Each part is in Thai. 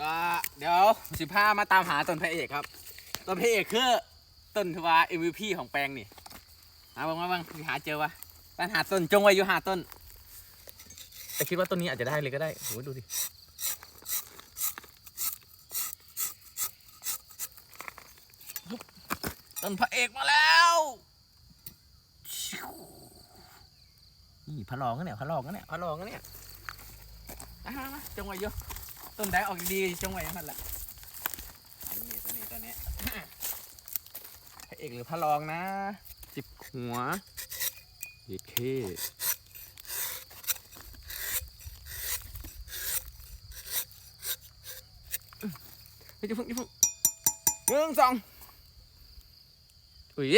ก็เดี๋ยวสิพามาตามหาต้นพระเอกครับ ต้นพระเอกคือต้นทวา MVP ของแปลงนี่มาบ้างมาบ้างสิหาเจอวะปัญหาต้นจงไว้อยู่หาต้น แต่คิดว่าต้นนี้อาจจะได้เลยก็ได้โหดูดิต้นพระเอกมาแล้ว นี่พระรองกันเนี่ยพระรองกันเนี่ยพระรองกันเนี่ยมามาจงไว้อยู่ ต้นได้ออกดีๆจงไว้อย่างนั้นแหละนี่ตัวนี้ตัวนี้พระเอกหรือพระรองนะจิบหัวเย็ดเคเฮ้ยจะพึ่งจะพึ่งหนึ่งสองอุ้ย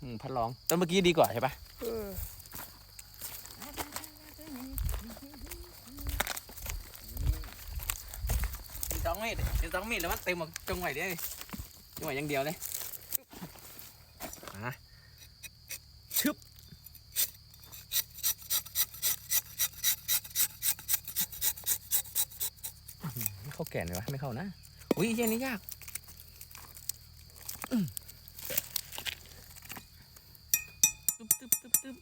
อืมพระรองต้นเมื่อกี้ดีกว่าใช่ปะ อืมมีสองมีดมีสองเมีดแล้วมันเต็มหมดจงไหวเด้จงไหวอย่างเดียวเลยมาชึบไม่เข้าแก่นเลยวะไม่เข้านะอุ้ยเย็นนี้ยากตึ๊บตึ๊บตึ๊บตึ๊บ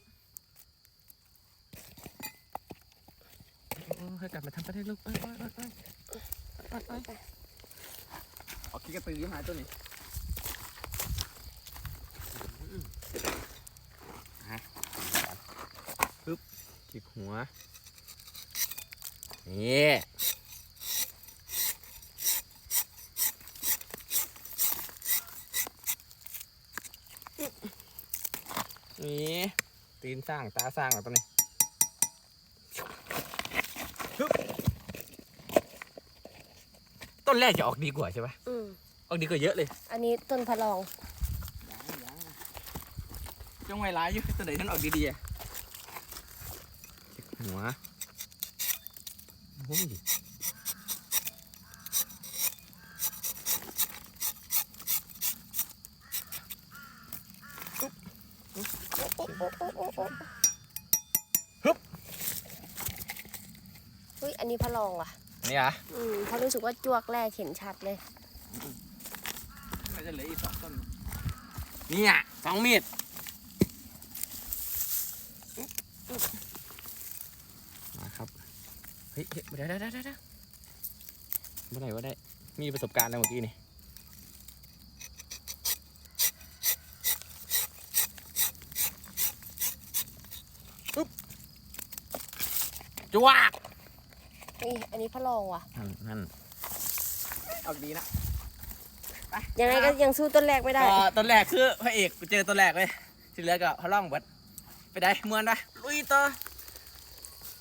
ให้กลับมาทำประเทศลูกเอ้ยเอ้ยเอ้ย เอ้ยไปเอาขี้กระตือหายตัวนี้ฮะปึ๊บจิกหัว นี่นี่ตีนสร้างตาสร้างเหรอตัวนี้ปึ๊บ ต้นแรกจะออกดีกว่าใช่ปะอืมออกดีกว่าเยอะเลย อันนี้ต้นพะลอง จังไวร้ายอยู่ตัวไหนท่านออกดีๆอะหัวโอ้ยโอ้โอ้โอ้โอ้โอ้ฮึบเฮ้ยอันนี้พะลองว่ะ นี่อะอืมเพราะรู้สึกว่าจวกแรกเห็นชัดเลยน่าจะเหลืออีกสองต้น นี่อะสองมีดมาครับเฮ้ยเฮ้ยเดี๋ยวเดี๋ยวเดี๋ยวเดี๋ยวเมื่อไหร่ว่าได้ มีประสบการณ์อะไรเมื่อกี้นี่อึ๊บจวก นี่อันนี้พะลองว่ะ นั่นนั่นเอาดีนะยังไงก็ยังสู้ต้นแรกไม่ได้ ก็ต้นแรกคือพระเอกไปเจอต้นแรกเลยที่เหลือก็พะล่องเบัดไปได้เมือนได้ลุยต่อ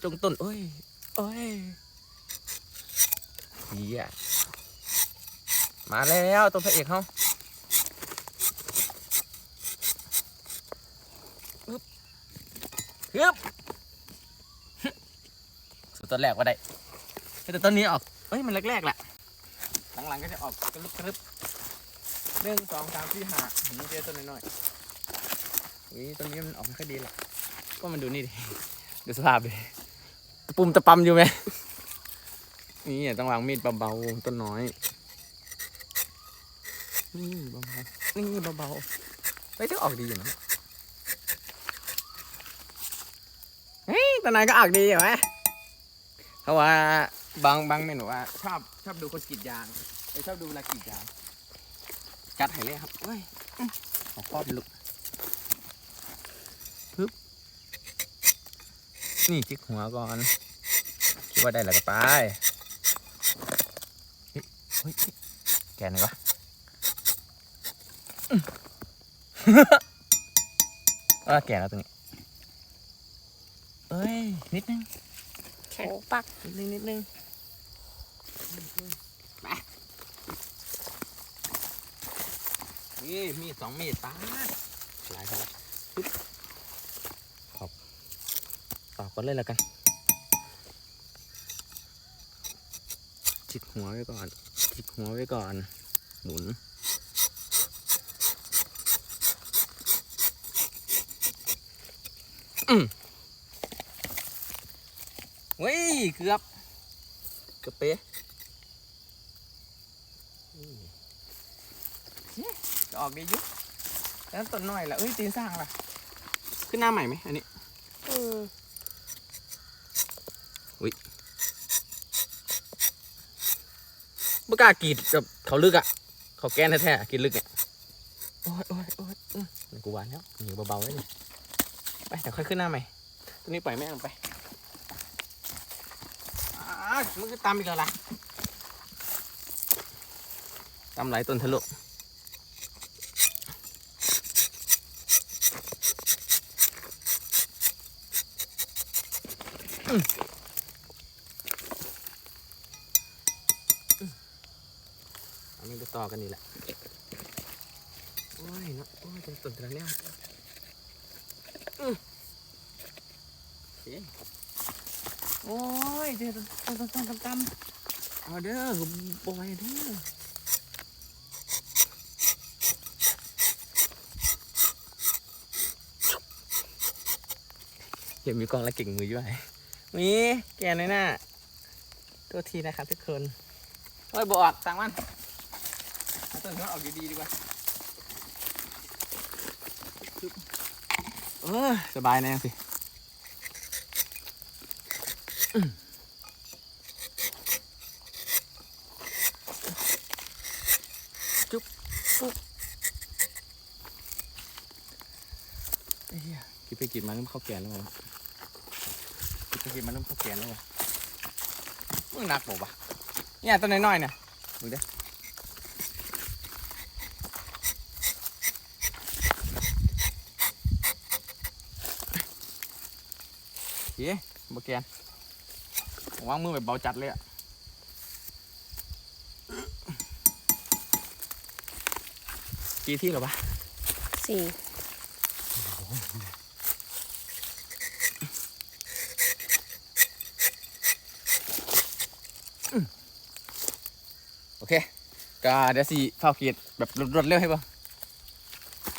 จงต้นโอ้ยโอ้ยเฮียมาแล้วต้นพระเอกเขาอึ๊บฮึบสุดต้นแรกว่าได้ แต่ต้นนี้ออกเอ้ยมันแรกๆแหละหลังๆก็จะออกกระลุกกระลึบหนึ่งสองสามสี่ห้าหืมเจอต้นน้อยๆอุ้ยต้นนี้มันออกไม่ค่อยดีหรอกก็มันดูนี่ดิดูสภาพดิปุ่มตะปำอยู่ไหมนี่อะต้องวางมีดเบาๆต้นน้อยนี่เบาๆนี่เบาๆไม่ต้องออกดีอยู่นะเฮ้ยต้นไหนก็ออกดีอยู่ไหมเพราะว่า บางบางเมนูว่าชอบชอบดูคนกรีดยางเอ้ยชอบดูเวลากรีดยางจัดให้เลยครับเอ้ยอื้อขอครอบลุกปึ๊บนี่จิกหัวก่อนคิดว่าได้แล้วก็ไปเฮ้ยเฮ้ยแกนไหนวะอื้อเออแกนแล้วตรงนี้เอ้ยนิดนึงแข็งปักนิดนึงนิดนึงไป นี่มีสองมีดป้าหลายคนละปึ๊บขอบตอกกันเลยแล้วกันจิกหัวไว้ก่อนจิกหัวไว้ก่อน หมุนอืมเฮ้ยเกือบกระเป๊ะนี่เนี่ยจะ ออกดีอยุแล้วต้นน้อยล่ะเอ้ยตีนสร้างล่ะ ขึ้นหน้าใหม่ไหมอันนี้อืมบ่กล้ากรีดกับเขาลึกอะ เขาแกนแท้ๆกรีดลึกเนี่ย โอ้ยโอ้ยโอ้ยอื้อนี่กูหวานแล้วหนีเบาๆไว้นี่ไปเดี๋ยวค่อยขึ้นหน้าใหม่ตัวนี้ปล่อยแม่งไปอ้าวมึงก็ตามอีกแล้วล่ะตามหลายต้นทะลุ อื้ออันนี้ก็ต่อกันนี่แหละ โอ้ยนะโอ้ยเป็นต้นตะเนี่ยอื้อโอ้ยเดี๋ยวต้นต้นต้นต้นต้นเอาเด้อบอยเด้อเดี๋ยวมีกองและเก่งมือด้วยมี แกนเลยน่ะตัวทีนะครับทุกคนโอ้ยบออกสั่งมันเอาต้นเขาออกดีๆดีกว่าเออสบายแน่สิอืมจุ๊บปุ๊บไอ้เหี้ยกินไปกินมาเริ่มเข้าแกนแล้วมั้ง กินไปกินมาเริ่มเข้าแกนแล้วมั้งมึงหนักบอกวะเนี่ยต้นน้อยๆเนี่ยดูดิเฮ้ยบแกนวางมือแบบเบาจัดเลยอะกี่ที่หรอปะสี่ เคก็เดี๋ยวสิเฝ้าเกียรแบบรวดๆเร็วให้ป่ะ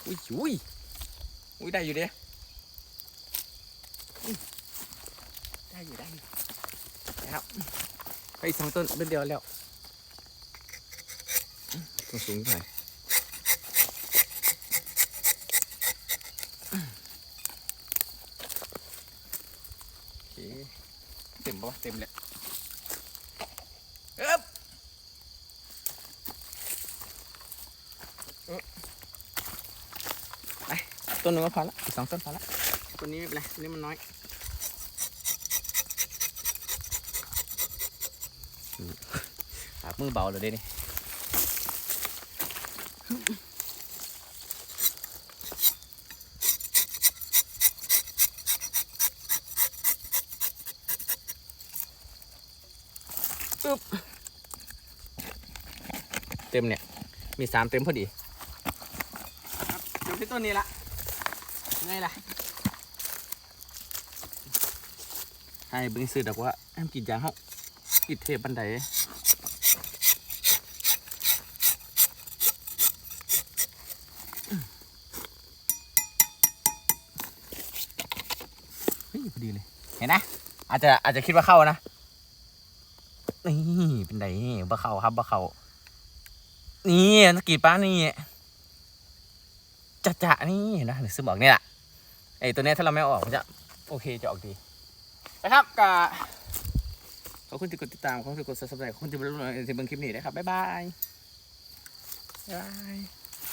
อุ้ยอุ้ยอุ้ยได้อยู่เด้อุ้ยได้อยู่ได้อยู่นะครับไปอีกสองต้นต้นเดียวแล้วอืมต้นสูงเท่าไหร่โอเคเต็มปะวะเต็มเลยเอ๊บ ต้นหนึงก็พอละอีกสองต้นพอละต้นนี้ไม่เป็นไรต้นนี้มันน้อยอืมปากมือเบาเลยเด้นี่ปึ๊บเต็มเนี่ย มีสามเต็มพอดีครับเดี๋ยวที่ต้นนี้ละ ไงล่ะให้เบิ่งซื้อดอกว่าห้ามกินยางเขากิดเทปบันไดเฮ้ยพอดีเลย เห็นนะ อาจจะอาจจะคิดว่าเข้านะ นี่เป็นไดบ่เข้าครับบ่เข้านี่ตะกี้ป้านี่จะจะนี่นะหรือซึมออกเนี่ยแหละ ไอ้ตัวเนี้ยถ้าเราไม่เอาออกมันจะโอเคจะออกดีนะครับก็ขอบคุณที่กดติดตามขอบคุณที่กด subscribe ขอบคุณที่มาดูในที่เบิ่งคลิปนี้นะครับบ๊ายบายบ๊ายบาย